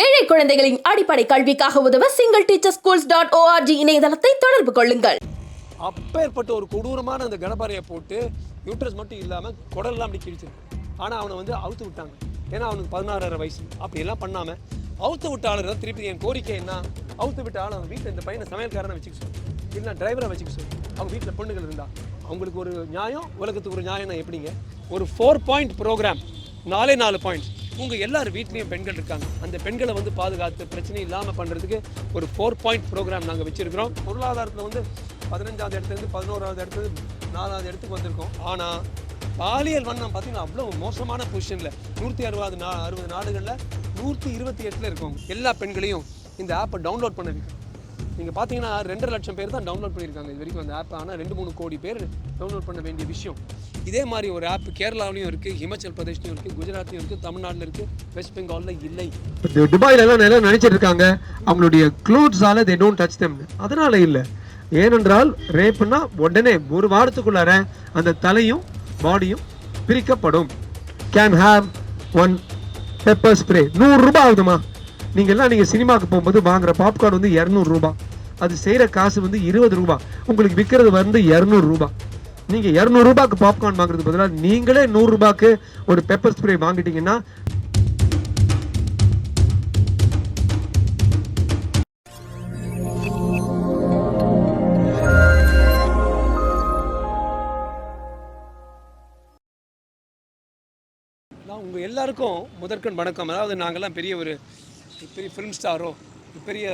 ஏழை குழந்தைகளின் அடிப்படை கல்விக்காக உதவ single teacher schools dot O R G இணையதளத்தை தொடர்பு கொள்ளுங்கள். அப்பேற்பட்ட ஒரு கொடூரமான அந்த கணபாறையை போட்டு யூட்ரஸ் மட்டும் இல்லாமல் குடல்லாம் அப்படி கிழிச்சிருக்கு. ஆனால் அவனை வந்து அவுத்து விட்டாங்க. ஏன்னா அவனுக்கு பதினாறரை வயசு. அப்படியெல்லாம் பண்ணாமல் அவுத்து விட்ட ஆளு தான் திருப்பி என் கோரிக்கை என்ன? அவுத்து விட்ட ஆள் அவன் வீட்டில் இந்த பையனை சமையல்காரனை வச்சுக்க சொல்லு. இல்லை டிரைவரை வச்சுக்க சொல்லு. அவங்க வீட்டில் பொண்ணுகள் இருந்தா. அவங்களுக்கு ஒரு நியாயம் உலகத்துக்கு ஒரு நியாயம் எப்படிங்க? ஒரு ஃபோர் பாயிண்ட் ப்ரோக்ராம் நாலே நாலு பாயிண்ட்ஸ் உங்கள் எல்லார் வீட்லேயும் பெண்கள் இருக்காங்க. அந்த பெண்களை வந்து பாதுகாத்து பிரச்சனை இல்லாமல் பண்ணுறதுக்கு ஒரு ஃபோர் பாயிண்ட் ப்ரோக்ராம் நாங்கள் வச்சுருக்கிறோம். பொருளாதாரத்தில் வந்து பதினஞ்சாவது இடத்துலேருந்து பதினோராவது இடத்துல நாலாவது இடத்துக்கு வந்திருக்கோம். ஆனால் பாலியல் வண்ணம் பார்த்தீங்கன்னா அவ்வளோ மோசமான பொசிஷனில் நூற்றி அறுபது நா அறுபது நாடுகளில் நூற்றி இருபத்தி எட்டில் இருக்கும். எல்லா பெண்களையும் இந்த ஆப்பை டவுன்லோட் பண்ண வைக்கும் நீங்கள் பார்த்தீங்கன்னா ரெண்டரை லட்சம் பேர் தான் டவுன்லோட் பண்ணியிருக்காங்க இது வரைக்கும் அந்த ஆப் ஆனால் ரெண்டு மூணு கோடி பேர் டவுன்லோட் பண்ண வேண்டிய விஷயம். இதே மாதிரி ஒரு ஆப் கேரளாவிலையும் இருக்குது ஹிமாச்சல் பிரதேஷ்லையும் இருக்குது குஜராத்லையும் இருக்குது தமிழ்நாட்டில் இருக்குது வெஸ்ட் பெங்காலில் இல்லை. இப்போ துபாயிலெல்லாம் எல்லாம் நினச்சிட்டு நினைச்சிட்டு இருக்காங்க. அவங்களுடைய க்ளோத்ஸால தே டோன்ட் டச் தெம் அதனால இல்லை. ஏனென்றால் ரேப்னா உடனே ஒரு வாரத்துக்குள்ளார அந்த தலையும் பாடியும் பிரிக்கப்படும். Can have one pepper spray நூறுரூபா ஆகுதுமா நீங்கள்லாம் எல்லாம் நீங்க சினிமாக்கு போகும்போது வாங்குற பாப்கார்ன் வந்து இரநூறுபா அது செய்கிற காசு வந்து இருபது ரூபா உங்களுக்கு விற்கிறது வந்து இரநூறுபா நீங்கள் நீங்க பாப்கார்ன் வாங்குறது பதிலாக நீங்களே நூறு ரூபாய்க்கு ஒரு பெப்பர் ஸ்ப்ரே வாங்கிட்டீங்கன்னா நான் உங்கள் எல்லாருக்கும் முதற்கண் வணக்கம். அதாவது நாங்கள்லாம் பெரிய ஒரு பெரிய ஃபிலிம் ஸ்டாரோ பெரிய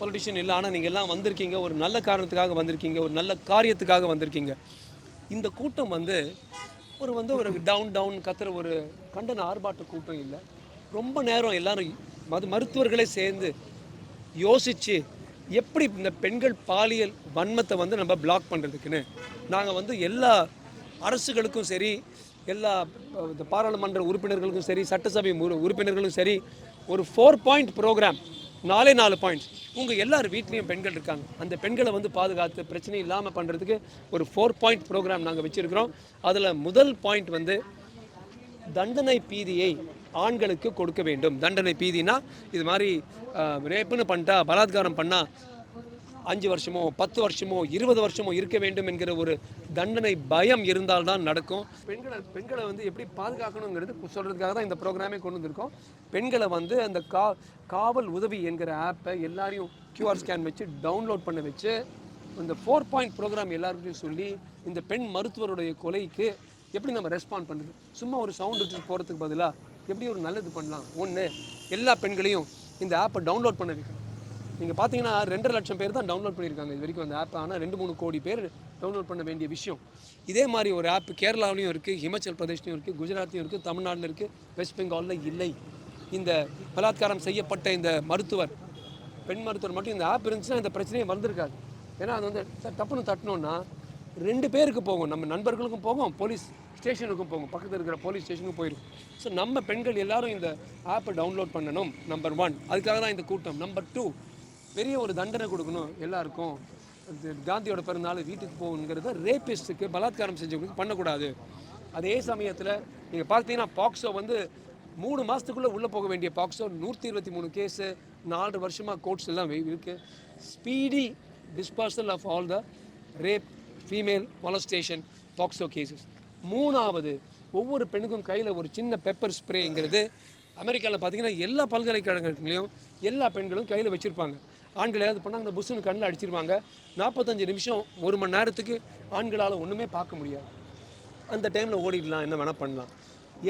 பொலிட்டிஷியன் இல்லை ஆனால் நீங்கள் எல்லாம் வந்திருக்கீங்க. ஒரு நல்ல காரணத்துக்காக வந்திருக்கீங்க. ஒரு நல்ல காரியத்துக்காக வந்திருக்கீங்க. இந்த கூட்டம் வந்து ஒரு வந்து ஒரு டவுன் டவுன் கத்துற ஒரு கண்டன ஆர்ப்பாட்ட கூட்டம் இல்லை. ரொம்ப நேரம் எல்லாரும் மது மருத்துவர்களே சேர்ந்து யோசித்து எப்படி இந்த பெண்கள் பாலியல் வன்மத்தை வந்து நம்ம பிளாக் பண்ணுறதுக்குன்னு நாங்கள் வந்து எல்லா அரசுகளுக்கும் சரி எல்லா இந்த பாராளுமன்ற உறுப்பினர்களுக்கும் சரி சட்டசபை உறுப்பினர்களும் சரி ஒரு ஃபோர் பாயிண்ட் ப்ரோக்ராம் நாலே நாலு பாயிண்ட்ஸ் உங்கள் எல்லார் வீட்லேயும் பெண்கள் இருக்காங்க. அந்த பெண்களை வந்து பாதுகாத்து பிரச்சனை இல்லாமல் பண்ணுறதுக்கு ஒரு ஃபோர் பாயிண்ட் ப்ரோக்ராம் நாங்கள் வச்சுருக்கிறோம். அதில் முதல் பாயிண்ட் வந்து தண்டனை பீதியை ஆண்களுக்கு கொடுக்க வேண்டும். தண்டனை பீதினா இது மாதிரி ரேப்புன்னு பண்ணிட்டா பலாத்காரம் பண்ணால் அஞ்சு வருஷமோ பத்து வருஷமோ இருபது வருஷமோ இருக்க வேண்டும் என்கிற ஒரு தண்டனை பயம் இருந்தால்தான் நடக்கும். பெண்களை பெண்களை வந்து எப்படி பாதுகாக்கணுங்கிறது சொல்கிறதுக்காக தான் இந்த ப்ரோக்ராமே கொண்டு வந்திருக்கோம். பெண்களை வந்து அந்த கா காவல் உதவி என்கிற ஆப்பை எல்லாரையும் கியூஆர் ஸ்கேன் வச்சு டவுன்லோட் பண்ண வச்சு இந்த ஃபோர் பாயிண்ட் ப்ரோக்ராம் எல்லாருக்கிட்டையும் சொல்லி இந்த பெண் மருத்துவருடைய கொலைக்கு எப்படி நம்ம ரெஸ்பாண்ட் பண்ணுறது சும்மா ஒரு சவுண்ட் வச்சுட்டு போகிறதுக்கு பதிலாக எப்படி ஒரு நல்லது பண்ணலாம்? ஒன்று எல்லா பெண்களையும் இந்த ஆப்பை டவுன்லோட் பண்ண வைக்கணும். நீங்கள் பார்த்தீங்கன்னா ரெண்டரை லட்சம் பேர் தான் டவுன்லோட் பண்ணியிருக்காங்க இது வரைக்கும் அந்த ஆப் ஆனால் ரெண்டு மூணு கோடி பேர் டவுன்லோட் பண்ண வேண்டிய விஷயம். இதே மாதிரி ஒரு ஆப் கேரளாவிலையும் இருக்குது ஹிமாச்சல் பிரதேஷ்லையும் இருக்குது குஜராத்லையும் இருக்குது தமிழ்நாட்டில் இருக்குது வெஸ்ட் பெங்காலில் இல்லை. இந்த பலாத்காரம் செய்யப்பட்ட இந்த மருத்துவர் பெண் மருத்துவர் மட்டும் இந்த ஆப் இருந்துச்சுன்னா இந்த பிரச்சனையே வந்திருக்காது ஏன்னா அது வந்து ட- டப்புன்னு தட்டினோன்னா ரெண்டு பேருக்கு போகும். நம்ம நண்பர்களுக்கும் போகும் போலீஸ் ஸ்டேஷனுக்கும் போகும். பக்கத்தில் இருக்கிற போலீஸ் ஸ்டேஷனுக்கும் போயிடும் ஸோ நம்ம பெண்கள் எல்லாரும் இந்த ஆப்பை டவுன்லோட் பண்ணணும் நம்பர் ஒன் அதுக்காக தான் இந்த கூட்டம். நம்பர் டூ பெரிய ஒரு தண்டனை கொடுக்கணும் எல்லாருக்கும். காந்தியோட பிறந்தநாள் வீட்டுக்கு போகணுங்கிறத ரேபிஸ்ட்டுக்கு பலாத்காரம் செஞ்சவங்களுக்கு பண்ணக்கூடாது. அதே சமயத்தில் நீங்கள் பார்த்தீங்கன்னா பாக்ஸோ வந்து மூணு மாதத்துக்குள்ளே உள்ளே போக வேண்டிய பாக்ஸோ நூற்றி இருபத்தி மூணு கேஸு நாலு வருஷமாக கோர்ட்ஸ் எல்லாம் இருக்குது speedy disposal of all the rape female molestation POCSO cases மூணாவது ஒவ்வொரு பெண்ணுக்கும் கையில் ஒரு சின்ன பெப்பர் ஸ்ப்ரேங்கிறது அமெரிக்காவில் பார்த்தீங்கன்னா எல்லா பல்கலைக்கழகங்களையும் எல்லா பெண்களும் கையில் வச்சுருப்பாங்க. ஆண்கள் ஏதாவது பண்ணால் அந்த புஷ்ஷுன்னு கண்ணில் அடிச்சிருவாங்க. நாற்பத்தஞ்சு நிமிஷம் ஒரு மணி நேரத்துக்கு ஆண்களால் ஒன்றுமே பார்க்க முடியாது. அந்த டைமில் ஓடிடலாம் என்ன வேணால் பண்ணலாம்.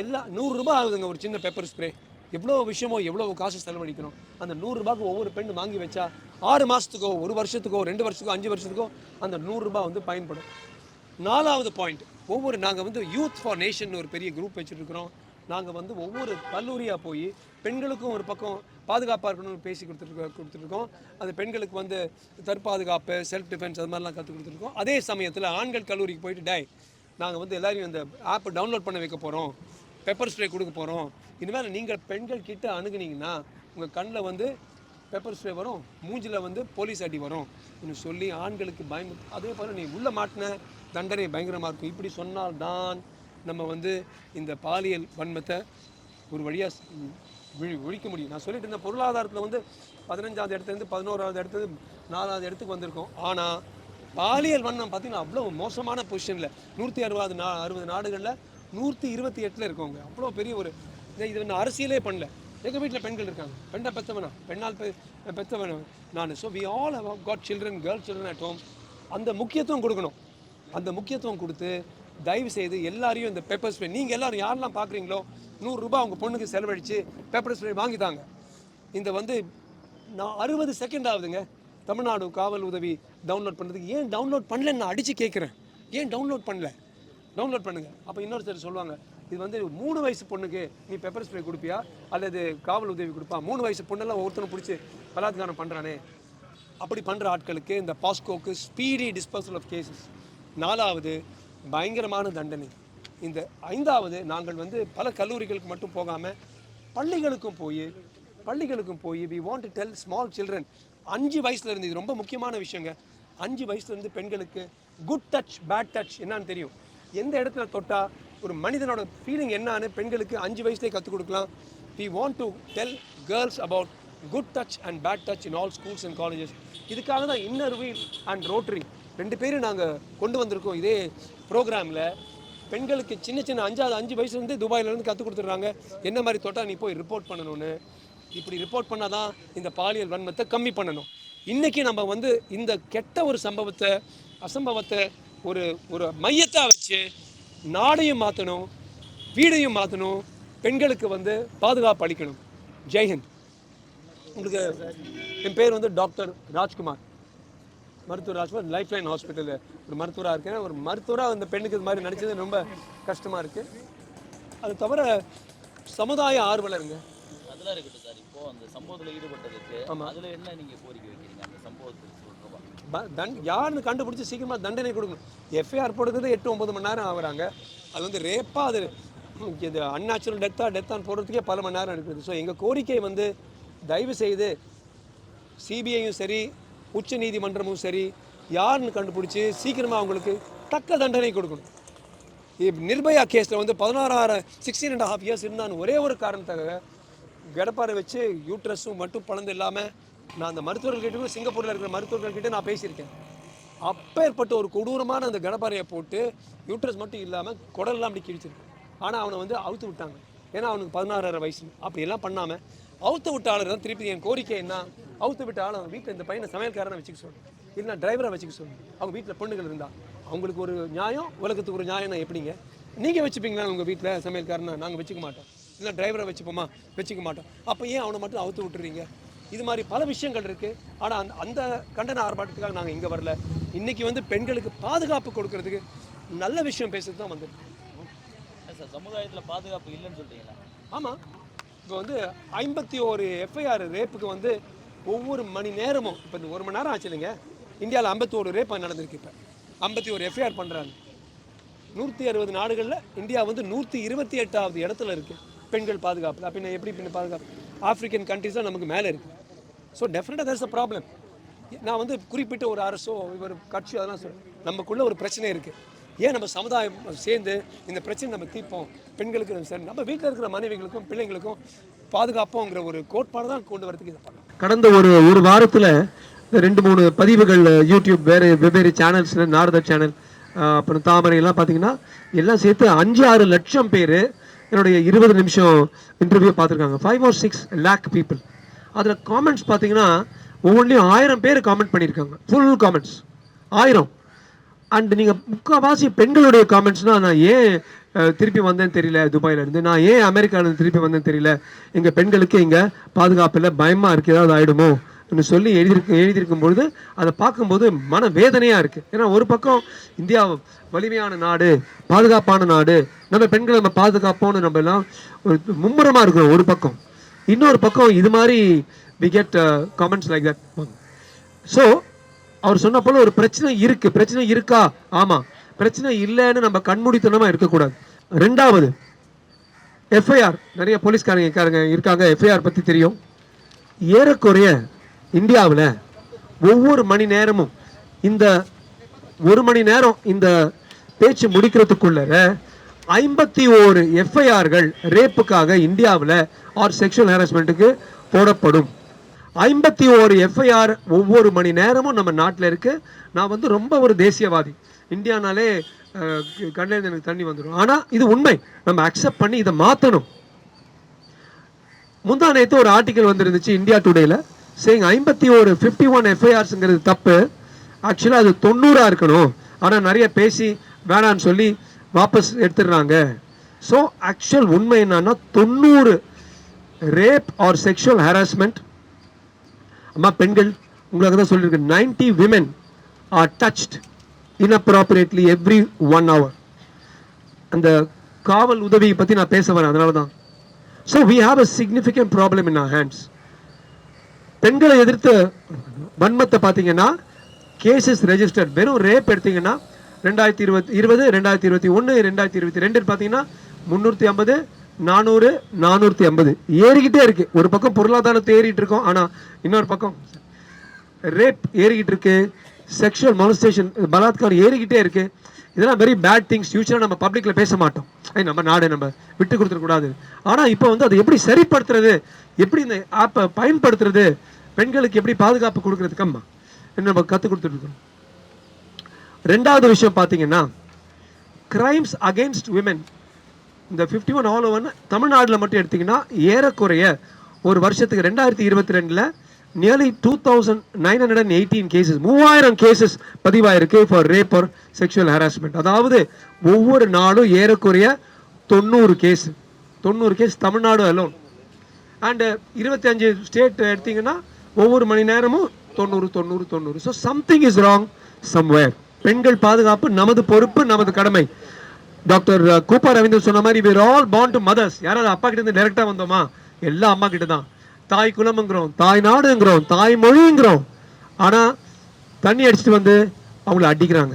எல்லா நூறுரூபா ஆகுதுங்க ஒரு சின்ன பெப்பர் ஸ்ப்ரே எவ்வளோ விஷயமோ எவ்வளோ காசு செலவழிக்கணும். அந்த நூறுரூபாக்கு ஒவ்வொரு பெண் வாங்கி வச்சா ஆறு மாதத்துக்கோ ஒரு வருஷத்துக்கோ ரெண்டு வருஷத்துக்கோ அஞ்சு வருஷத்துக்கோ அந்த நூறுரூபா வந்து பயன்படும். நாலாவது பாயிண்ட் ஒவ்வொரு நாங்கள் வந்து யூத் ஃபார் நேஷன் ஒரு பெரிய குரூப் வச்சுருக்கிறோம். நாங்கள் வந்து ஒவ்வொரு கல்லூரியாக போய் பெண்களுக்கும் ஒரு பக்கம் பாதுகாப்பாக இருக்கணும்னு பேசி கொடுத்துருக்கோம் கொடுத்துருக்கோம் அது பெண்களுக்கு வந்து தற்பாதுகாப்பு செல்ஃப் டிஃபென்ஸ் அது மாதிரிலாம் கற்றுக் கொடுத்துருக்கோம் அதே சமயத்தில் ஆண்கள் கல்லூரிக்கு போயிட்டு டை நாங்கள் வந்து எல்லோரையும் அந்த ஆப்பை டவுன்லோட் பண்ண வைக்க போகிறோம் பெப்பர் ஸ்ப்ரே கொடுக்க போகிறோம் இனிமேல் நீங்கள் பெண்கள் கிட்ட அணுகுனீங்கன்னா உங்கள் கண்ணில் வந்து பெப்பர் ஸ்ப்ரே வரும் மூஞ்சில் வந்து போலீஸ் அடி வரும். இன்னும் சொல்லி ஆண்களுக்கு பயம் அதே போல் நீ உள்ளே மாட்டின தண்டனை பயங்கரமாக இருக்கும். இப்படி சொன்னால்தான் நம்ம வந்து இந்த பாலியல் வன்மத்தை ஒரு வழியாக விழி ஒழிக்க முடியும். நான் சொல்லிட்டு இருந்த பொருளாதாரத்தில் வந்து பதினஞ்சாவது இடத்துலேருந்து பதினோராவது இடத்துல நாலாவது இடத்துக்கு வந்திருக்கோம். ஆனால் பாலியல் வண்ணம் பார்த்தீங்கன்னா அவ்வளோ மோசமான பொசிஷனில் நூற்றி அறுபது நா அறுபது நாடுகளில் நூற்றி இருபத்தி எட்டில் இருக்கவங்க. அவ்வளோ பெரிய ஒரு இதை இது வந்து அரசியலே பண்ணல. எங்கள் வீட்டில் பெண்கள் இருக்காங்க. பெண்ணை பெற்றவனா பெண்ணால் பெ பெற்றவன நான். So we all have got children girl children at home அந்த முக்கியத்துவம் கொடுக்கணும். அந்த முக்கியத்துவம் கொடுத்து தயவு செய்து எல்லாரையும் இந்த பெப்பர் ஸ்ப்ரே நீங்கள் எல்லாரும் யாரெல்லாம் பார்க்குறீங்களோ நூறுரூபா அவங்க பொண்ணுக்கு செலவழித்து பேப்பர் ஸ்ப்ரே வாங்கித்தாங்க இந்த வந்து நான் அறுபது செகண்ட் ஆகுதுங்க. தமிழ்நாடு காவல் உதவி டவுன்லோட் பண்ணுறதுக்கு ஏன் டவுன்லோட் பண்ணலன்னு நான் அடித்து கேட்குறேன் ஏன் டவுன்லோட் பண்ணல? டவுன்லோட் பண்ணுங்கள் அப்போ இன்னொருத்தர் சொல்லுவாங்க இது வந்து மூணு வயசு பொண்ணுக்கு நீ பெப்பர் ஸ்ப்ரே கொடுப்பியா? அல்லது காவல் உதவி கொடுப்பா? மூணு வயசு பொண்ணெல்லாம் ஒருத்தனை பிடிச்சி பலாத்காரம் பண்ணுறானே அப்படி பண்ணுற ஆட்களுக்கு இந்த பாஸ்கோக்கு ஸ்பீடி டிஸ்போசல் ஆஃப் கேசஸ் நாலாவது பயங்கரமான தண்டனை. இந்த ஐந்தாவது நாங்கள் வந்து பல கல்லூரிகளுக்கு மட்டும் போகாமல் பள்ளிகளுக்கும் போய் பள்ளிகளுக்கும் போய் we want to tell small children அஞ்சு வயசுலேருந்து இது ரொம்ப முக்கியமான விஷயங்க. அஞ்சு வயசுலேருந்து பெண்களுக்கு குட் டச் பேட் டச் என்னன்னு தெரியும். எந்த இடத்துல தொட்டால் ஒரு மனிதனோட ஃபீலிங் என்னான்னு பெண்களுக்கு அஞ்சு வயசுலேயே கற்றுக் கொடுக்கலாம். We want to tell girls about good touch and bad touch in all schools and colleges இதுக்காக தான் இன்னர் வீல் அண்ட் ரோட்ரி ரெண்டு பேரும் நாங்கள் கொண்டு வந்திருக்கோம் இதே ப்ரோக்ராமில். பெண்களுக்கு சின்ன சின்ன அஞ்சாவது அஞ்சு வயசுலேருந்து துபாயிலேருந்து கற்றுக் கொடுத்துட்றாங்க. என்ன மாதிரி தொட்டால் நீ போய் ரிப்போர்ட் பண்ணணும்னு? இப்படி ரிப்போர்ட் பண்ணால் தான் இந்த பாலியல் வன்மத்தை கம்மி பண்ணணும். இன்றைக்கி நம்ம வந்து இந்த கெட்ட ஒரு சம்பவத்தை அசம்பவத்தை ஒரு ஒரு மையத்தை வச்சு நாடையும் மாற்றணும் வீடையும் மாற்றணும் பெண்களுக்கு வந்து பாதுகாப்பு அளிக்கணும். ஜெய்ஹிந்த் உங்களுக்கு என் பேர் வந்து டாக்டர் ராஜ்குமார். மருத்துவர் ராஜ்குமார் லைஃப் லைன் ஹாஸ்பிட்டலில் ஒரு மருத்துவராக இருக்கேன். ஒரு மருத்துவராக அந்த பெண்ணுக்கு இது மாதிரி நினச்சது ரொம்ப கஷ்டமாக இருக்குது அது தவிர சமுதாய ஆர்வலருங்க. அதெல்லாம் இருக்கட்டும் சார். இப்போ அந்த சம்பவத்தில் ஈடுபட்டதுக்கு ஆமா. அதுல என்ன நீங்க கோரிக்கை வைக்கிறீங்க? அந்த சம்பவத்துக்கு தண் யாருன்னு கண்டுபிடிச்சி சீக்கிரமாக தண்டனை கொடுக்கணும். எஃப்ஐஆர் போடுறது எட்டு ஒம்பது மணி நேரம் ஆகுறாங்க. அது வந்து ரேப்பாக அது இது அன்நேச்சுரல் டெத்தாக டெத்தான் போடுறதுக்கே பல மணி நேரம் இருக்குது ஸோ எங்கள் கோரிக்கை வந்து தயவு செய்து சிபிஐயும் சரி உச்ச நீதிமன்றமும் சரி யாருன்னு கண்டுபிடிச்சி சீக்கிரமாக அவங்களுக்கு தக்க தண்டனை கொடுக்கணும். நிர்பயா கேஸில் வந்து பதினாறாயிரம் சிக்ஸ்டீன் அண்ட் ஹாஃப் இயர்ஸ் இருந்தான்னு ஒரே ஒரு காரணத்துக்காக கடப்பாரை வச்சு யூட்ரஸும் மட்டும் பழந்து இல்லாமல் நான் அந்த மருத்துவர்கள்கிட்ட சிங்கப்பூரில் இருக்கிற மருத்துவர்கள்கிட்ட நான் பேசியிருக்கேன். அப்பேற்பட்ட ஒரு கொடூரமான அந்த கடப்பாரையை போட்டு யூட்ரஸ் மட்டும் இல்லாமல் குடலெல்லாம் அப்படி கிழிச்சிருக்கேன் ஆனால் அவனை வந்து அவுத்து விட்டாங்க. ஏன்னா அவனுக்கு பதினாறாயிரம் வயசு. அப்படியெல்லாம் பண்ணாமல் அவுத்து விட்டாளர் தான் திருப்பி என் கோரிக்கை என்ன? அவுத்து விட்ட ஆள் அவங்க வீட்டில் இந்த பையனை சமையல்காரனை வச்சுக்க சொல்லணும் இல்லைன்னா டிரைவரை வச்சுக்க சொல்லணும் அவங்க வீட்டில் பொண்ணுகள் இருந்தா. அவங்களுக்கு ஒரு நியாயம் உலகத்துக்கு ஒரு நியாயம் எப்படிங்க? நீங்கள் வச்சுப்பீங்களா உங்கள் வீட்டில் சமையல்காரனை? நாங்கள் வச்சுக்க மாட்டோம். இல்லை டிரைவரை வச்சுப்போமா? வச்சுக்க மாட்டோம். அப்போ ஏன் அவனை மட்டும் அவுத்து விட்டுறீங்க? இது மாதிரி பல விஷயங்கள் இருக்குது ஆனால் அந்த அந்த கண்டன ஆர்ப்பாட்டத்துக்காக நாங்கள் இங்கே வரல. இன்னைக்கு வந்து பெண்களுக்கு பாதுகாப்பு கொடுக்கறதுக்கு நல்ல விஷயம் பேசுறது தான் வந்திருக்கு சார் சமுதாயத்துல பாதுகாப்பு இல்லைன்னு சொல்றீங்களா? ஆமாம் இப்போ வந்து ஐம்பத்தி ஒரு எஃப்ஐஆர் ரேப்புக்கு வந்து ஒவ்வொரு மணி நேரமும் இப்போ இந்த ஒரு மணி நேரம் ஆச்சு இல்லைங்க இந்தியாவில் ஐம்பத்தி ஒரு ரேப் நடந்திருக்கு இப்போ. ஐம்பத்தி ஒரு எஃப்ஐஆர் பண்ணுறாங்க நூற்றி அறுபது நாடுகளில் இந்தியா வந்து நூற்றி இருபத்தி எட்டாவது இடத்துல இருக்குது பெண்கள் பாதுகாப்பு. அப்படின்னா எப்படி பின்ன பாதுகாப்பு? ஆப்பிரிக்கன் கண்ட்ரிஸ் நமக்கு மேலே இருக்குது ஸோ டெஃபினட்டாக there's அ ப்ராப்ளம் நான் வந்து குறிப்பிட்ட ஒரு அரசோ ஒரு கட்சியோ அதெல்லாம் சொல்கிறேன் நமக்குள்ளே ஒரு பிரச்சனை இருக்குது ஏன் நம்ம சமுதாயம் சேர்ந்து இந்த பிரச்சனை நம்ம தீர்ப்போம்? பெண்களுக்கு சரி நம்ம வீட்டில் இருக்கிற மனைவிகளுக்கும் பிள்ளைங்களுக்கும் பாதுகாப்போங்கிற ஒரு கோட்பாடு தான் கொண்டு வரதுக்கு இதை பண்ணலாம் கடந்த ஒரு ஒரு வாரத்தில் ரெண்டு மூணு பதிவுகள் யூடியூப் வேறு வெவ்வேறு சேனல்ஸில் நாரத சேனல் அப்புறம் தாமரை எல்லாம் பார்த்தீங்கன்னா எல்லாம் சேர்த்து அஞ்சு ஆறு லட்சம் பேர் என்னுடைய இருபது நிமிஷம் இன்டர்வியூ பார்த்துருக்காங்க five or six lakh people அதில் காமெண்ட்ஸ் பார்த்தீங்கன்னா ஒவ்வொன்றையும் ஆயிரம் பேர் காமெண்ட் பண்ணியிருக்காங்க ஃபுல் காமெண்ட்ஸ் ஆயிரம். அண்ட் நீங்கள் முக்கால்வாசி பெண்களுடைய காமெண்ட்ஸ்னால் நான் ஏன் திருப்பி வந்தேன்னு தெரியல துபாயிலேருந்து நான் ஏன் அமெரிக்காவிலேருந்து திருப்பி வந்தேன்னு தெரியல? எங்கள் பெண்களுக்கு இங்கே பாதுகாப்பில் பயமாக இருக்குது ஏதாவது ஆகிடுமோ சொல்லி எழுதியிருக்கு எழுதியிருக்கும் பொழுது அதை பார்க்கும்போது மன வேதனையாக இருக்குது ஏன்னா ஒரு பக்கம் இந்தியா வலிமையான நாடு பாதுகாப்பான நாடு நம்ம பெண்களை நம்ம பாதுகாப்போம்னு நம்ம எல்லாம் ஒரு மும்முரமாக இருக்கிறோம் ஒரு பக்கம். இன்னொரு பக்கம் இது மாதிரி we get comments like that so அவர் சொன்ன போல ஒரு பிரச்சனை இருக்குது பிரச்சனை இருக்கா? ஆமாம் பிரச்சனை இல்லைன்னு நம்ம கண்மூடித்தனமாக இருக்கக்கூடாது. ரெண்டாவது எஃப்ஐஆர் நிறைய போலீஸ்காரங்க இருக்காங்க இருக்காங்க. எஃப்ஐஆர் பற்றி தெரியும். ஏறக்குறைய இந்தியாவில் ஒவ்வொரு மணி நேரமும் இந்த ஒரு மணி நேரம் இந்த பேச்சு முடிக்கிறதுக்குள்ள ஐம்பத்தி ஓரு எஃப்ஐஆர்கள் ரேப்புக்காக இந்தியாவில் ஆர் செக்ஷுவல் ஹாரஸ்மெண்ட்டுக்கு போடப்படும். ஐம்பத்தி ஓரு எஃப்ஐஆர் ஒவ்வொரு மணி நேரமும் நம்ம நாட்டில் இருக்குது நான் வந்து ரொம்ப ஒரு தேசியவாதி. இந்தியானாலே கண்ணில் எனக்கு தண்ணி வந்துடும். ஆனால் இது உண்மை. நம்ம அக்செப்ட் பண்ணி இதை மாற்றணும் முந்தா நேற்று ஒரு ஆர்டிக்கல் வந்துருந்துச்சு இந்தியா டுடேல சேங் ஐம்பத்தி ஒரு ஃபிஃப்டி ஒன் எஃப்ஐஆர்ஸுங்கிறது தப்பு. ஆக்சுவலாக அது தொண்ணூறாக இருக்கணும். ஆனால் நிறைய பேசி வேணான்னு சொல்லி வாபஸ் எடுத்துடுறாங்க. ஸோ ஆக்சுவல் உண்மை என்னன்னா தொண்ணூறு ரேப் ஆர் செக்ஷுவல் ஹராஸ்மெண்ட் அம்மா பெண்கள் உங்களுக்கு தான் சொல்லியிருக்கு. Ninety women are touched inappropriately every one hour அந்த காவல் உதவியை பற்றி நான் பேச வரேன் அதனால தான் so we have a significant problem in our hands பெண்களை எதிர்த்து வன்மத்தை பார்த்தீங்கன்னா கேசஸ் ரெஜிஸ்டர்ட் வெறும் ரேப் எடுத்தீங்கன்னா ரெண்டாயிரத்தி இருபத்தி இருபது ரெண்டாயிரத்தி இருபத்தி ஒன்று ரெண்டாயிரத்தி இருபத்தி ரெண்டு பார்த்தீங்கன்னா முந்நூற்றி ஐம்பது நானூறு நானூற்றி ஐம்பது. ஏறிக்கிட்டே இருக்கு. ஒரு பக்கம் பொருளாதாரத்தை ஏறிட்டு இருக்கோம் ஆனால் இன்னொரு பக்கம் ரேப் ஏறிக்கிட்டு இருக்கு. செக்ஷுவல் molestation பலாத்காரம் ஏறிக்கிட்டே இருக்குது இதெல்லாம் வெரி பேட் திங்ஸ் ஃபியூச்சராக நம்ம பப்ளிக்கில் பேச மாட்டோம். ஐ நம்ம நாடு நம்ம விட்டு கொடுத்துடக்கூடாது ஆனால் இப்போ வந்து அதை எப்படி சரிப்படுத்துறது? எப்படி இந்த ஆப்பை பயன்படுத்துறது? பெண்களுக்கு எப்படி பாதுகாப்பு கொடுக்கறதுக்கு? அம்மா என்ன நம்ம கற்றுக் கொடுத்துட்ருக்கோம் ரெண்டாவது விஷயம் பார்த்தீங்கன்னா கிரைம்ஸ் அகெயின்ஸ்ட் விமென் இந்த ஃபிஃப்டி ஒன் ஆல் ஓவர்னு தமிழ்நாட்டில் மட்டும் எடுத்திங்கன்னா ஏறக்குறைய ஒரு வருஷத்துக்கு ரெண்டாயிரத்தி இருபத்தி ரெண்டில் nearly two thousand nine hundred and eighteen cases மூவாயிரம் cases பதிவாயிருக்கு for rape or sexual harassment அதாவது ஒவ்வொரு நாளும் ஏறக்குறைய தொண்ணூறு கேஸ் தொண்ணூறு கேஸ் தமிழ்நாடு அலோன் அண்டு இருபத்தி அஞ்சு ஸ்டேட் எடுத்தீங்கன்னா ஒவ்வொரு மணி நேரமும் தொண்ணூறு தொண்ணூறு தொண்ணூறு. So something is wrong somewhere பெண்கள் பாதுகாப்பு நமது பொறுப்பு நமது கடமை. டாக்டர் கூப்பா ரவீந்தர் சொன்ன மாதிரி we're all bond to mothers யாராவது அப்பா கிட்ட இருந்து டேரெக்டாக வந்தோமா? எல்லாம் அம்மா கிட்ட தான் தாய் குலம்ங்கிறோம் தாய் நாடுங்கிறோம் தாய் மொழிங்கிறோம். ஆனால் தண்ணி அடிச்சுட்டு வந்து அவங்கள அடிக்கிறாங்க.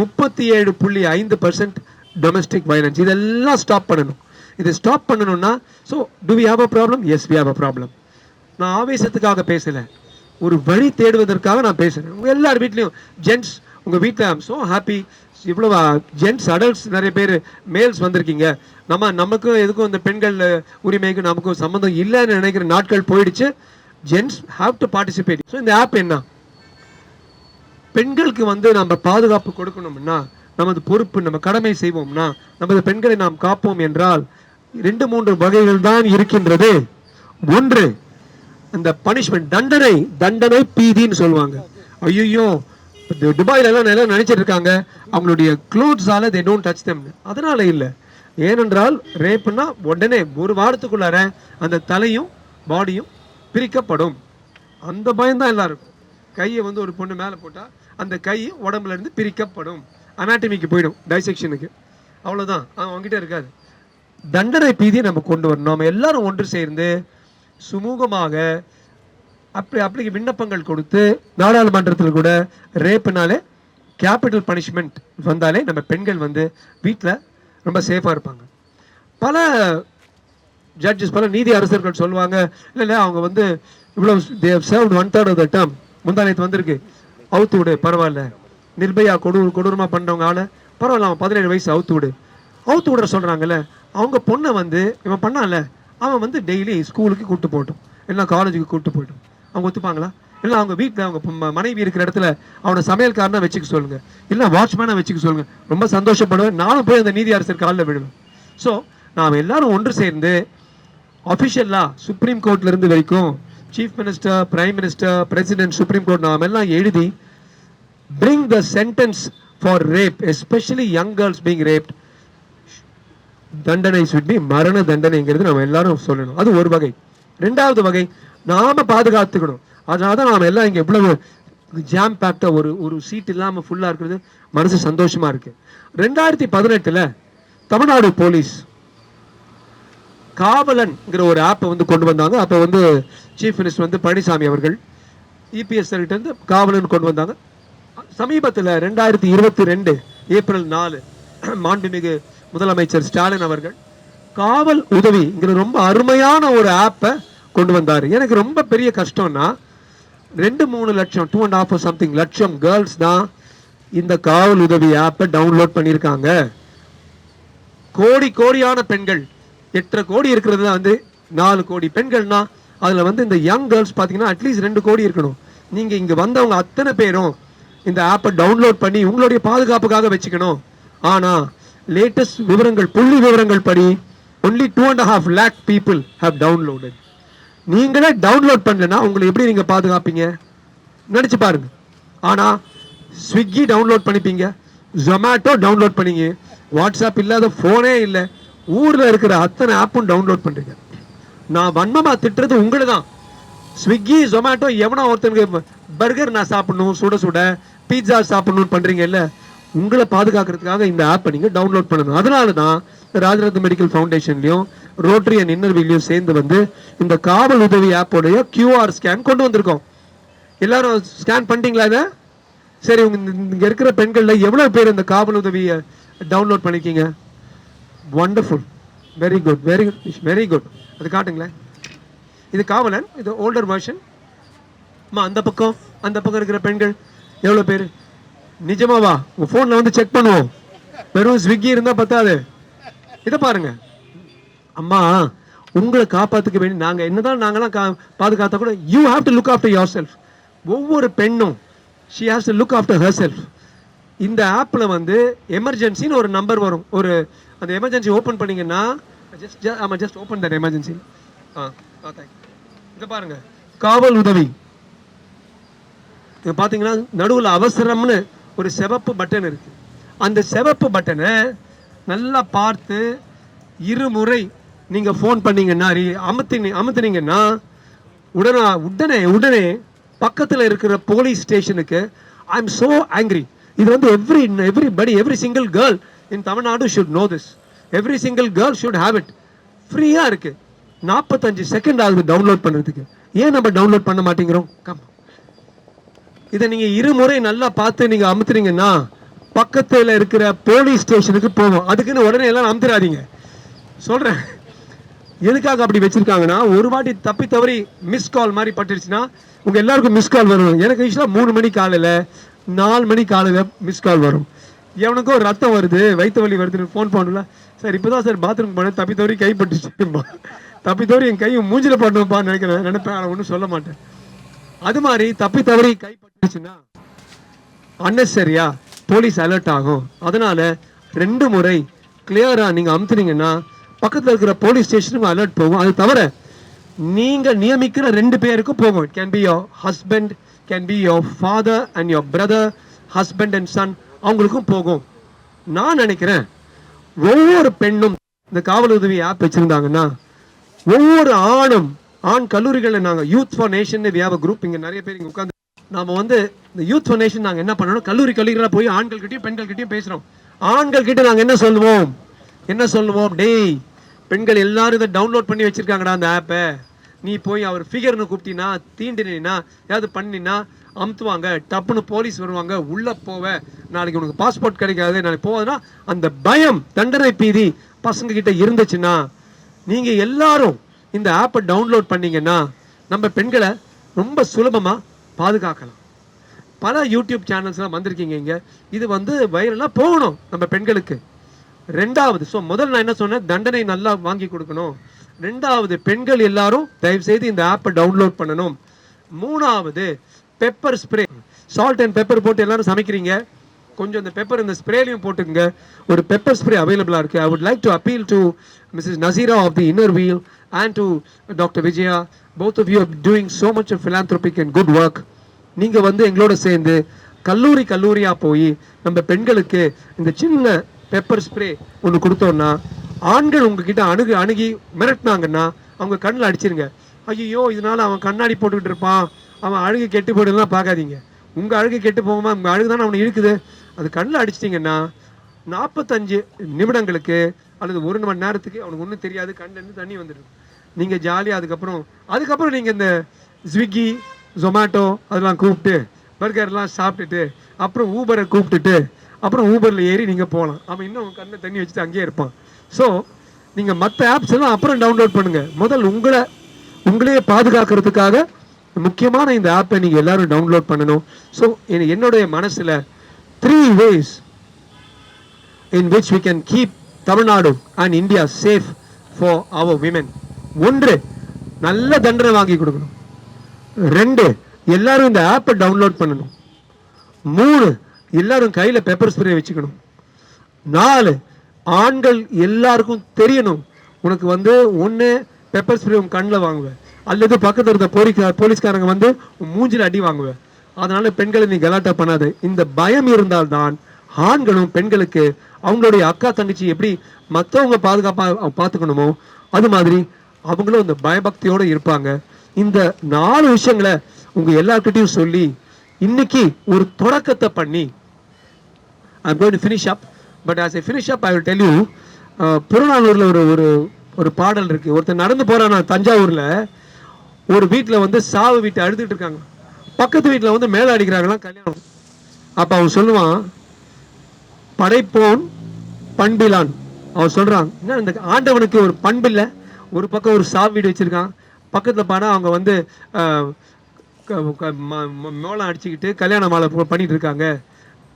முப்பத்தி ஏழு புள்ளி ஐந்து பர்சன்ட் டொமஸ்டிக் வயலன்ஸ் இதெல்லாம் ஸ்டாப் பண்ணணும். இதை ஸ்டாப் பண்ணணும்னா so to we have a problem yes we have a problem நான் ஆவேசத்துக்காக பேசலை. ஒரு வழி தேடுவதற்காக நான் பேசுகிறேன் எல்லார் வீட்லேயும் ஜென்ட்ஸ் உங்கள் வீட்டில் ஐம் ஸோ ஹாப்பி இவ்வளோ ஜென்ட்ஸ் அடல்ட்ஸ் நிறைய பேர் மேல்ஸ் வந்திருக்கீங்க. நம்ம நமக்கும் எதுக்கும் இந்த பெண்கள் உரிமைக்கு நமக்கும் சம்மந்தம் இல்லைன்னு நினைக்கிற நாட்கள் போயிடுச்சு. Gents have to participate so இந்த ஆப் என்ன? பெண்களுக்கு வந்து நம்ம பாதுகாப்பு கொடுக்கணும்னா நமது பொறுப்பு நம்ம கடமை செய்வோம்னா நமது பெண்களை நாம் காப்போம் என்றால் ரெண்டு மூன்று வகைகள் தான் இருக்கின்றது. ஒன்று அந்த பனிஷ்மெண்ட் தண்டனை தண்டனை பீதின்னு சொல்லுவாங்க. ஐயோ துபாயில் எல்லாம் நல்லா நினைச்சிட்டு இருக்காங்க அவங்களுடைய க்ளோத்ஸால தே டோன்ட் டச் தெம் அதனால இல்லை. ஏனென்றால் ரேப்னா உடனே ஒரு வாரத்துக்குள்ளார அந்த தலையும் பாடியும் பிரிக்கப்படும். அந்த பயம்தான் எல்லாருக்கும். கையை வந்து ஒரு பொண்ணு மேலே போட்டால் அந்த கை உடம்புல இருந்து பிரிக்கப்படும். அனாட்டமிக்கு போயிடும் டைசெக்ஷனுக்கு அவ்வளோதான் அவங்ககிட்ட இருக்காது. தண்டனை பீதியை நம்ம கொண்டு வரணும். நம்ம எல்லாரும் ஒன்று சேர்ந்து சுமூகமாக அப்படி அப்படி விண்ணப்பங்கள் கொடுத்து நாடாளுமன்றத்தில் கூட ரேப்புனாலே கேபிட்டல் பனிஷ்மெண்ட் வந்தாலே நம்ம பெண்கள் வந்து வீட்டில் ரொம்ப சேஃபாக இருப்பாங்க. பல ஜட்ஜஸ் பல நீதி அரசர்கள் சொல்லுவாங்க இல்லை இல்லை அவங்க வந்து இவ்வளோ they've serve one third of the term முந்தானத்து வந்திருக்கு. அவுத்து விடு பரவாயில்ல. நிர்பயா கொடூர் கொடூரமாக பண்ணுறவங்க ஆளை. பரவாயில்ல அவன் பதினேழு வயசு அவுத்து விடு. அவுத்து விட சொல்கிறாங்கல்ல அவங்க பொண்ணை வந்து இவன் பண்ணான்ல அவன் வந்து டெய்லி ஸ்கூலுக்கு கூப்பிட்டு போட்டோம் இல்லை காலேஜுக்கு கூப்பிட்டு போயிட்டும் அவங்க ஒத்துப்பாங்களா? இல்லை அவங்க வீட்டில் அவங்க மனைவி இருக்கிற இடத்துல அவனை சமையல்காரனா வச்சுக்க சொல்லுங்க. இல்லை வாட்ச்மேனை வச்சுக்க சொல்லுங்க. ரொம்ப சந்தோஷப்படுவேன். நானும் போய் அந்த நீதி அரசர் காலில் விடுவேன் ஸோ நாம் எல்லாரும் ஒன்று சேர்ந்து அஃபிஷியலாக சுப்ரீம் கோர்ட்ல இருந்து வரைக்கும் chief minister prime minister president supreme court நாம் எல்லாம் எழுதி bring the sentence for rape especially young girls being raped தண்டனை சுட்டி மரண தண்டனைங்கிறது நம்ம எல்லாரும் சொல்லணும். அது ஒரு வகை. ரெண்டாவது வகை நாம பாதுகாத்துக்கணும். அதனால தான் நாம எல்லாம் இங்க இவ்வளவு ஜாம் பேக்டா ஒரு ஒரு சீட் இல்லாம ஃபுல்லா இருக்கிறது மனசு சந்தோஷமா இருக்கு. ரெண்டாயிரத்தி பதினெட்டுல தமிழ்நாடு போலீஸ் காவலன்ங்கிற ஒரு ஆப்பை வந்து கொண்டு வந்தாங்க. அப்போ வந்து சீஃப் மினிஸ்டர் வந்து பழனிசாமி அவர்கள் இபிஎஸ் கிட்ட இருந்து காவலன் கொண்டு வந்தாங்க. சமீபத்தில் ரெண்டாயிரத்தி இருபத்தி ரெண்டு ஏப்ரல் நாலு மாண்புமிகு முதலமைச்சர் ஸ்டாலின் அவர்கள் காவல் உதவிங்கிற ரொம்ப அருமையான ஒரு ஆப்பை கொண்டு வந்தார். எனக்கு ரொம்ப பெரிய கஷ்டம்னா ரெண்டு மூணு லட்சம் டூ அண்ட் ஆஃப் சம்திங் லட்சம் கேர்ள்ஸ் தான் இந்த காவல் உதவி ஆப்பை டவுன்லோட் பண்ணியிருக்காங்க. கோடி கோடியான பெண்கள் எட்டரை கோடி இருக்கிறது தான் வந்து நாலு கோடி பெண்கள்னா அதில் வந்து இந்த யங் கேர்ள்ஸ் பார்த்தீங்கன்னா அட்லீஸ்ட் ரெண்டு கோடி இருக்கணும். நீங்கள் இங்கே வந்தவங்க அத்தனை பேரும் இந்த ஆப்பை டவுன்லோட் பண்ணி உங்களுடைய பாதுகாப்புக்காக வச்சுக்கணும். ஆனால் லேட்டஸ்ட் விவரங்கள் புள்ளி விவரங்கள் படி only two and half lakh people have downloaded நீங்களே டவுன்லோட் பண்ணலன்னா உங்களை எப்படி நீங்கள் பாதுகாப்பீங்க? நினச்சி பாருங்க. ஆனால் ஸ்விக்கி டவுன்லோட் பண்ணிப்பீங்க. ஜொமேட்டோ டவுன்லோட் பண்ணிங்க. வாட்ஸ்அப் இல்லாத ஃபோனே இல்லை. ஊரில் இருக்கிற அத்தனை ஆப்பும் டவுன்லோட் பண்ணுறீங்க நான் வன்மமாக திட்டுறது உங்களை தான். ஸ்விக்கி ஜொமேட்டோ எவனோ ஒருத்தனுக்கு பர்கர் நான் சாப்பிடணும் சுட சுட பீட்சா சாப்பிடணும்னு பண்ணுறீங்கல்ல உங்களை பாதுகாக்கிறதுக்காக இந்த ஆப்பை நீங்கள் டவுன்லோட் பண்ணணும். அதனால தான் ராஜரத்ன மெடிக்கல் ஃபவுண்டேஷன்லேயும் ரோட்டரி அண்ட் இன்னர்விலையும் சேர்ந்து வந்து இந்த காவல் உதவி ஆப்போடைய கியூஆர் ஸ்கேன் கொண்டு வந்திருக்கோம். எல்லாரும் ஸ்கேன் பண்ணிட்டீங்களா இதை? சரி உங்க இங்கே இருக்கிற பெண்களில் எவ்வளோ பேர் இந்த காவல் உதவியை டவுன்லோட் பண்ணிருக்கீங்க? Wonderful very good very good very good அது காட்டுங்களேன். இது காவலன். இது ஓல்டர் வெர்ஷன் அம்மா அந்த பக்கம். அந்த பக்கம் இருக்கிற பெண்கள் எவ்வளோ பேர்? நிஜமாவா? உங்கள் ஃபோனில் வந்து செக் பண்ணுவோம். வெறும் ஸ்விக்கி இருந்தால் பத்தாது. இதை பாருங்கள் அம்மா உங்களை காப்பாற்றுக்க வேண்டி நாங்கள் என்னதான் நாங்களாம் கா பாதுகாத்தா கூட you have to look after yourself ஒவ்வொரு பெண்ணும் she has to look after herself இந்த ஆப்பில் வந்து எமர்ஜென்சின்னு ஒரு நம்பர் வரும். ஒரு அந்த எமர்ஜென்சி ஓப்பன் பண்ணிங்கன்னா ஜஸ்ட் ஆமாம் just open that emergency ah ah thank இதை பாருங்கள் காவல் உதவி. இது பார்த்தீங்கன்னா நடுவில் அவசரம்னு ஒரு சிவப்பு பட்டன் இருக்குது அந்த சிவப்பு பட்டனை நல்லா பார்த்து இருமுறை நீங்கள் ஃபோன் பண்ணீங்கன்னா ரி- அமுத்தினி அமுத்துனீங்கன்னா உடனே உடனே உடனே பக்கத்தில் இருக்கிற போலீஸ் ஸ்டேஷனுக்கு ஐ எம் ஸோ ஆங்க்ரி இது வந்து every everybody every single girl in Tamil Nadu should no this every single girl should have it ஃப்ரீயாக இருக்குது நாற்பத்தஞ்சு செகண்ட் ஆகுது டவுன்லோட் பண்ணுறதுக்கு ஏன் நம்ம டவுன்லோட் பண்ண மாட்டேங்கிறோம்? கம் இதை நீங்கள் இருமுறை நல்லா பார்த்து நீங்கள் அமுத்துறீங்கன்னா பக்கத்தில் இருக்கிற போலீஸ் ஸ்டேஷனுக்கு போவோம். அதுக்குன்னு உடனே எல்லாம் அமுத்துறாதீங்க சொல்கிறேன் எதுக்காக அப்படி வச்சிருக்காங்கன்னா ஒரு வாட்டி தப்பி தவறி மிஸ் கால் மாதிரி பட்டுருச்சுன்னா உங்க எல்லாருக்கும் மிஸ் கால் வரும். எனக்கு யூஸ்வலாக மூணு மணி காலையில் நாலு மணி காலையில் மிஸ் கால் வரும். எவனுக்கோ ரத்தம் வருது வயிற்று வலி வருதுன்னு ஃபோன் பண்ணல. சார் இப்போ தான் சார் பாத்ரூம் போனேன் தப்பி தவறி கை பட்டுச்சுப்பா. தப்பி தவறி என் கையை மூஞ்சில் பண்ணணும்ப்பான்னு நினைக்கிறேன் நினைப்பேன் ஆனால் ஒன்றும் சொல்ல மாட்டேன். அது மாதிரி தப்பி தவறி கைப்பற்றுச்சுன்னா அன்னெசரியா போலீஸ் அலர்ட் ஆகும். அதனால ரெண்டு முறை கிளியராக நீங்கள் அமுத்துனீங்கன்னா பக்கத்தில் இருக்கிற போலீஸ் ஸ்டேஷனுக்கு அலர்ட் போகும். அது தவிர நீங்கள் நியமிக்கிற ரெண்டு பேருக்கும் போகும். Can be your husband can be your father and your brother husband and son அவங்களுக்கும் போகும். நான் நினைக்கிறேன் ஒவ்வொரு பெண்ணும் இந்த காவல் உதவி ஆப் வச்சுருந்தாங்கன்னா ஒவ்வொரு ஆணும் ஆண் கல்லூரிகளில் நாங்கள் யூத் ஃபார் நேஷன் வியாப குரூப் இங்கே நிறைய பேர் இங்கே உட்காந்து நாம் வந்து இந்த யூத் ஃபார் நேஷன் நாங்கள் என்ன பண்ணணும்? கல்லூரி கல்லூரிகளாக போய் ஆண்கள் கிட்டயும் பெண்கள் பேசுகிறோம் ஆண்கள் கிட்ட நாங்கள் என்ன சொல்லுவோம்? என்ன சொல்லுவோம்? டேய் பெண்கள் எல்லாரும் இதை டவுன்லோட் பண்ணி வச்சுருக்காங்கடா அந்த ஆப்பை நீ போய் அவர் ஃபிகர்னு கூப்பிட்டினா தீண்டினா ஏதாவது பண்ணினா அமுத்துவாங்க. டப்புன்னு போலீஸ் வருவாங்க. உள்ளே போவ. நாளைக்கு உனக்கு பாஸ்போர்ட் கிடைக்காது. நாளைக்கு போவதுன்னா அந்த பயம் தண்டனை பீதி பசங்க கிட்ட இருந்துச்சுன்னா நீங்கள் எல்லாரும் இந்த ஆப்பை டவுன்லோட் பண்ணிங்கன்னா நம்ம பெண்களை ரொம்ப சுலபமாக பாதுகாக்கலாம். பல யூடியூப் சேனல்ஸ்லாம் வந்திருக்கீங்க இங்கே. இது வந்து வைரலாக போகணும் நம்ம பெண்களுக்கு. ரெண்டாவது ஸோ முதல்ல நான் என்ன சொன்னேன்? தண்டனை நல்லா வாங்கி கொடுக்கணும். ரெண்டாவது பெண்கள் எல்லாரும் தயவு செய்து இந்த ஆப்பை டவுன்லோட் பண்ணணும். மூணாவது pepper spray salt and pepper போட்டு எல்லாரும் சமைக்கிறீங்க. கொஞ்சம் இந்த பெப்பர் இந்த ஸ்ப்ரேலையும் போட்டுக்கோங்க. ஒரு பெப்பர் ஸ்ப்ரே அவைலபிளாக இருக்குது I would like to appeal to Mrs Nazeera of the Inner Wheel and to doctor Vijaya both of you doing so much philanthropic and good work நீங்கள் வந்து எங்களோட சேர்ந்து கல்லூரி கல்லூரியாக போய் நம்ம பெண்களுக்கு இந்த சின்ன பெப்பர் ஸ்ப்ரே ஒன்று கொடுத்தோன்னா ஆண்கள் உங்ககிட்ட அணுகு அணுகி மிரட்டினாங்கன்னா அவங்க கண்ணில் அடிச்சிருங்க. ஐயோ இதனால அவன் கண்ணாடி போட்டுக்கிட்டு இருப்பான். அவன் அழுகு கெட்டு போயிடுலாம் பார்க்காதீங்க. உங்கள் அழுகு கெட்டு போகாம? உங்கள் அழுகு தானே அவனை இழுக்குது. அது கண்ணில் அடிச்சிட்டிங்கன்னா நாற்பத்தஞ்சு நிமிடங்களுக்கு அல்லது ஒரு மணி நேரத்துக்கு அவனுக்கு ஒன்றும் தெரியாது. கண்ணிலேருந்து தண்ணி வந்துடும். நீங்கள் ஜாலியாக அதுக்கப்புறம் அதுக்கப்புறம் நீங்கள் இந்த ஸ்விக்கி ஜொமேட்டோ அதெல்லாம் கூப்பிட்டு பர்கர்லாம் சாப்பிட்டுட்டு அப்புறம் ஊபரை கூப்பிட்டுட்டு அப்புறம் ஊபரில் ஏறி நீங்கள் போகலாம் அவன் இன்னும் கண்ணை தண்ணி வச்சுட்டு அங்கேயே இருப்பான். ஸோ நீங்கள் மற்ற ஆப்ஸ் எல்லாம் அப்புறம் டவுன்லோட் பண்ணுங்கள் முதல் உங்களை உங்களையே பாதுகாக்கிறதுக்காக முக்கியமான இந்த ஆப்பை நீங்கள் எல்லாரும் டவுன்லோட் பண்ணணும். ஸோ என்னுடைய மனசில் three ways in which we can keep Tamil Nadu and India safe for our women ஒன்று நல்ல தண்டனை வாங்கி கொடுக்கணும். ரெண்டு எல்லாரும் இந்த ஆப்பை டவுன்லோட் பண்ணணும். மூணு எல்லாரும் கையில் பெப்பர் ஸ்ப்ரே வச்சுக்கணும். நாலு ஆண்கள் எல்லாருக்கும் தெரியணும். உனக்கு வந்து ஒன்று பெப்பர் ஸ்ப்ரே உன் கண்ணில் வாங்குவேன் அல்லது பக்கத்தில் இருந்த போலீஸ்கா போலீஸ்காரங்க வந்து உன் அடி வாங்குவேன் அதனால பெண்களை நீ கலாட்டா பண்ணாத. இந்த பயம் இருந்தால்தான் ஆண்களும் பெண்களுக்கு அவங்களுடைய அக்கா தங்கச்சி எப்படி மற்றவங்க பாதுகாப்பாக பார்த்துக்கணுமோ அது மாதிரி அவங்களும் இந்த பயபக்தியோடு இருப்பாங்க. இந்த நாலு விஷயங்களை உங்கள் எல்லாருக்கிட்டையும் சொல்லி இன்னைக்கு ஒரு தொடக்கத்தை பண்ணி I'm going finish up but as a finish up I will tell you புறநானூரில் ஒரு ஒரு ஒரு பாடல் இருக்குது ஒருத்தர் நடந்து போகிறான் தஞ்சாவூரில் ஒரு வீட்டில் வந்து சாவு வீட்டை அழுதுகிட்டு இருக்காங்க. பக்கத்து வீட்டில் வந்து மேலே அடிக்கிறாங்களாம் கல்யாணம். அப்போ அவன் சொல்லுவான் படைப்போன் பண்பிலான். அவன் சொல்கிறான் என்ன இந்த ஆண்டவனுக்கு ஒரு பண்பு இல்லை? ஒரு பக்கம் ஒரு சாவு வீடு வச்சுருக்கான். பக்கத்தில் பாட அவங்க வந்து க- க- ம- மேளம் அடிச்சுக்கிட்டு கல்யாண மாலை பண்ணிகிட்டு இருக்காங்க.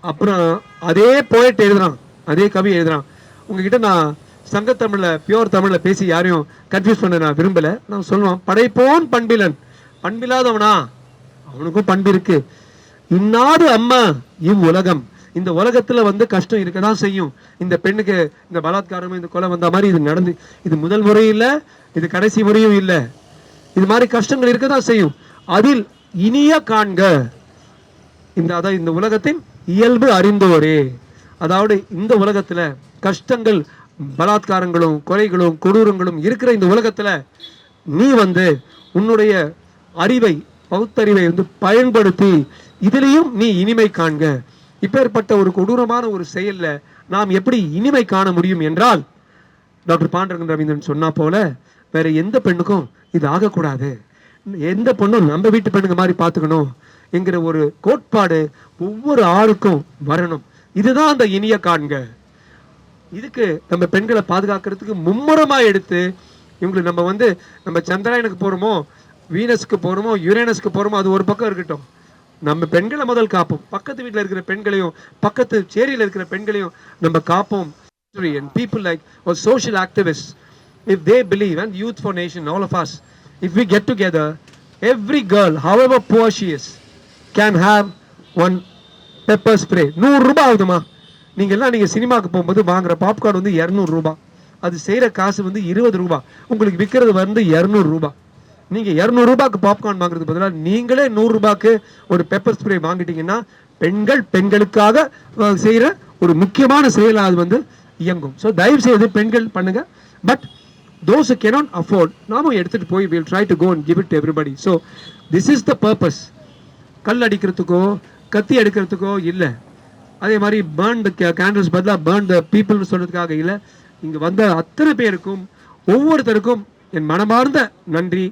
அப்புறம் அதே போயிட்டு எழுதுறான். அதே கவி எழுதுறான். உங்ககிட்ட நான் சங்கத்தமிழில் பியோர் தமிழில் பேசி யாரையும் கன்ஃபியூஸ் பண்ண நான் விரும்பலை. நான் சொல்லுவான் படைப்போன் பண்பிலன். பண்பில்லாதவனா? அவனுக்கும் பண்பு இருக்கு. இன்னாது அம்மா இவ் உலகம். இந்த உலகத்துல வந்து கஷ்டம் இருக்க தான் செய்யும். இந்த பெண்ணுக்கு இந்த பலாத்காரம் இந்த கொலை வந்த மாதிரி இது நடந்து இது முதல் முறையும் இல்லை இது கடைசி முறையும் இல்லை. இது மாதிரி கஷ்டங்கள் இருக்க தான் செய்யும். அதில் இனிய காண்க. இந்த அதான் இந்த உலகத்தின் இயல்பு அறிந்தோரே. அதாவது இந்த உலகத்தில் கஷ்டங்கள் பலாத்காரங்களும் கொலைகளும் கொடூரங்களும் இருக்கிற இந்த உலகத்தில் நீ வந்து உன்னுடைய அறிவை பௌத்தறிவை வந்து பயன்படுத்தி இதிலையும் நீ இனிமை காண்க. இப்பேற்பட்ட ஒரு கொடூரமான ஒரு செயலில் நாம் எப்படி இனிமை காண முடியும் என்றால் டாக்டர் பாண்டரங்கன் ரவீந்திரன் சொன்னா போல வேற எந்த பெண்ணுக்கும் இது ஆகக்கூடாது. எந்த பொண்ணும் நம்ம வீட்டு பெண்ணுங்க மாதிரி பார்த்துக்கணும். என்கிற ஒரு கோட்பாடு ஒவ்வொரு ஆளுக்கும் வரணும். இதுதான் அந்த இனிய காண்க. இதுக்கு நம்ம பெண்களை பாதுகாக்கிறதுக்கு மும்முரமாக எடுத்து இவங்களுக்கு நம்ம வந்து நம்ம சந்திராயனுக்கு போகிறோமோ வீனஸுக்கு போகிறோமோ யுரேனஸுக்கு போகிறோமோ அது ஒரு பக்கம் இருக்கட்டும். நம்ம பெண்களை முதல் காப்போம். பக்கத்து வீட்டில் இருக்கிற பெண்களையும் பக்கத்து சேரியில் இருக்கிற பெண்களையும் நம்ம காப்போம். And people like or social activists if they believe and youth for nation all of us if we get together every girl however poor she is can have one pepper spray நூறுரூபா ஆகுதுமா நீங்கள்லாம் எல்லாம் சினிமாவுக்கு போகும்போது வாங்குற popcorn வந்து இரநூறுபா அது செய்கிற காசு வந்து இருபது ரூபா. உங்களுக்கு விற்கிறது வந்து இரநூறுபா நீங்கள் இரநூறுபாக்கு பாப்கார்ன் வாங்குறது பதிலாக நீங்களே நூறுரூபாக்கு ஒரு பெப்பர் ஸ்ப்ரே வாங்கிட்டீங்கன்னா பெண்கள் பெண்களுக்காக செய்கிற ஒரு முக்கியமான செயலா அது வந்து இயங்கும். ஸோ தயவு செய்து பெண்கள் பண்ணுங்கள் பட் தோஸ் cannot அஃபோர்ட் நாமும் எடுத்துகிட்டு போய் will try to go and give it everybody so this is the purpose கல் அடிக்கிறதுக்கோ கத்தி அடிக்கிறதுக்கோ இல்லை. அதே மாதிரி பேர்ன் த கேண்டில்ஸ் பதிலாக பேர்ன் த பீப்புள்னு சொல்கிறதுக்காக இல்லை. இங்கே வந்த அத்தனை பேருக்கும் ஒவ்வொருத்தருக்கும் என் மனமார்ந்த நன்றி.